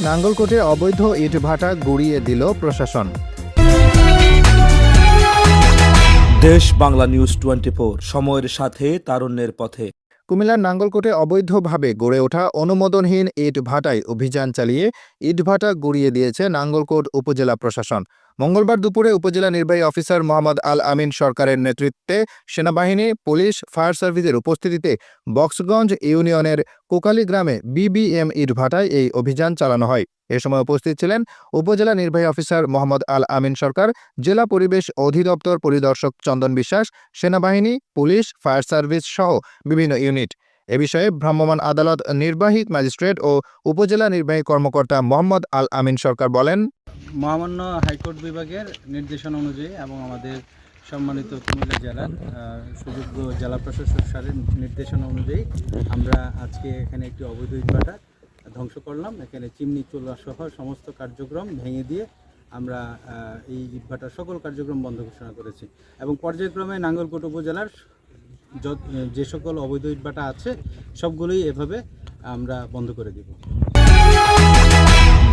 নাঙ্গলকোটে অবৈধ ইটভাটা গুড়িয়ে দিল প্রশাসন। দেশ বাংলা নিউজ টোয়েন্টি সময়ের সাথে তারুণ্যের পথে। কুমিল্লার নাঙ্গলকোটে অবৈধভাবে গড়ে ওঠা অনুমোদনহীন ইট ভাটায় অভিযান চালিয়ে ইটভাটা গুড়িয়ে দিয়েছে নাঙ্গলকোট উপজেলা প্রশাসন। মঙ্গলবার দুপুরে উপজেলা নির্বাহী অফিসার মোহাম্মদ আল আমিন সরকারের নেতৃত্বে সেনাবাহিনী, পুলিশ, ফায়ার সার্ভিসের উপস্থিতিতে বক্সগঞ্জ ইউনিয়নের কোকালি গ্রামে বিবিএম ইটভাটায় এই অভিযান চালানো হয়। এ সময় উপস্থিত ছিলেন উপজেলা নির্বাহী অফিসার মোহাম্মদ আল আমিন সরকার, জেলা পরিবেশ অধিদপ্তর পরিদর্শক চন্দন বিশ্বাস, সেনাবাহিনী, পুলিশ, ফায়ার সার্ভিস সহ বিভিন্ন ইউনিট। এ বিষয়ে ভ্রাম্যমাণ আদালত নির্বাহী ম্যাজিস্ট্রেট ও উপজেলা নির্বাহী কর্মকর্তা মোহাম্মদ আল আমিন সরকার বলেন মহামান্য হাইকোর্ট বিভাগের নির্দেশনা অনুযায়ী এবং আমাদের সম্মানিত কুমিল্লা জেলার সুযোগ্য জেলা প্রশাসক স্যারের নির্দেশনা অনুযায়ী আমরা আজকে এখানে একটি অবৈধ ইটভাটা ধ্বংস করলাম। এখানে চিমনি চুলা সহ সমস্ত কার্যক্রম ভেঙে দিয়ে আমরা এই ইটভাটার সকল কার্যক্রম বন্ধ ঘোষণা করেছি। এবং পর্যায়ক্রমে নাঙ্গলকোট উপজেলার যে সকল অবৈধ ইটভাটা আছে, সবগুলোই এভাবে আমরা বন্ধ করে দিব।